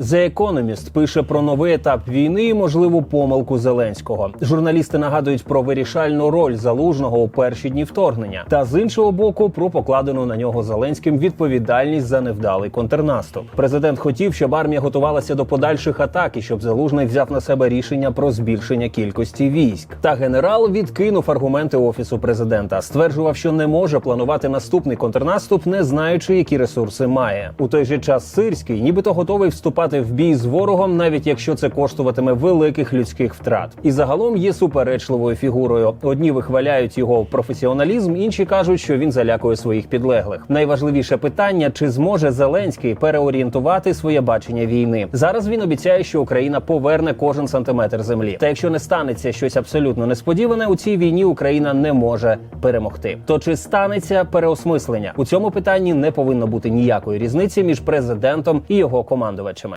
The Economist пише про новий етап війни і можливу помилку Зеленського. Журналісти нагадують про вирішальну роль залужного у перші дні вторгнення, та з іншого боку про покладену на нього Зеленським відповідальність за невдалий контрнаступ. Президент хотів, щоб армія готувалася до подальших атак і щоб залужний взяв на себе рішення про збільшення кількості військ. Та генерал відкинув аргументи офісу президента, стверджував, що не може планувати наступний контрнаступ, не знаючи, які ресурси має. У той же час Сирський, нібито готовий вступати в бій з ворогом, навіть якщо це коштуватиме великих людських втрат. І загалом є суперечливою фігурою. Одні вихваляють його професіоналізм, інші кажуть, що він залякує своїх підлеглих. Найважливіше питання: чи зможе Зеленський переорієнтувати своє бачення війни? Зараз він обіцяє, що Україна поверне кожен сантиметр землі. Та якщо не станеться щось абсолютно несподіване, у цій війні Україна не може перемогти. То чи станеться переосмислення у цьому питанні не повинно бути ніякої різниці між президентом і його командувачами.